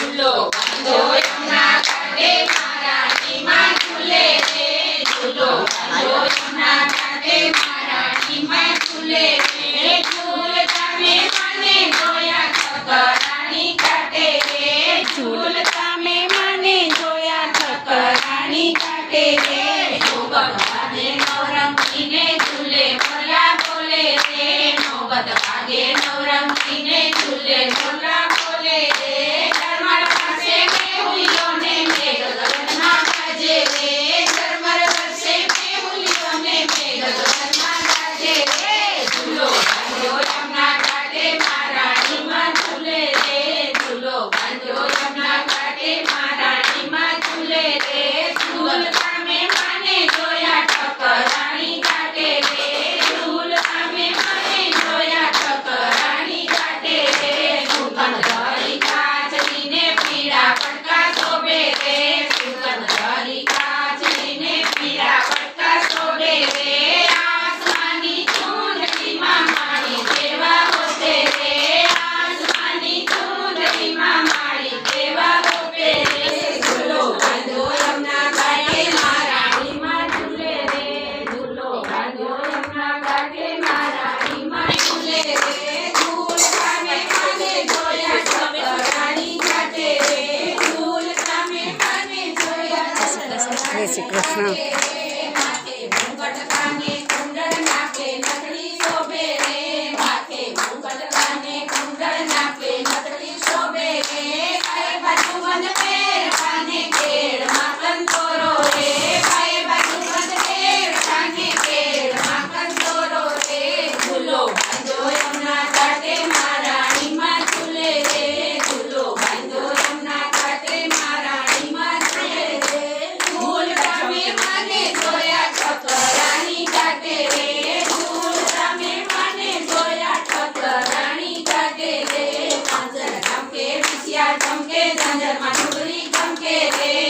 ઝૂલો જોયના કાંડે મારા નીમાં ઝૂલે રે ઝૂલો જોયના કાંડે મારા નીમાં ઝૂલે રે ઝૂલ તમે મને જોયા ઠકરાણી કાટે રે ઝૂલ તમે મને જોયા ઠકરાણી કાટે રે સોબત વાગે નવરંગીને ઝૂલે ભલા બોલે રે નોબત વાગે નવરંગીને ઝૂલે ભલા શ્રી કૃષ્ણ. चमके झंझर मटुरी चमके रे।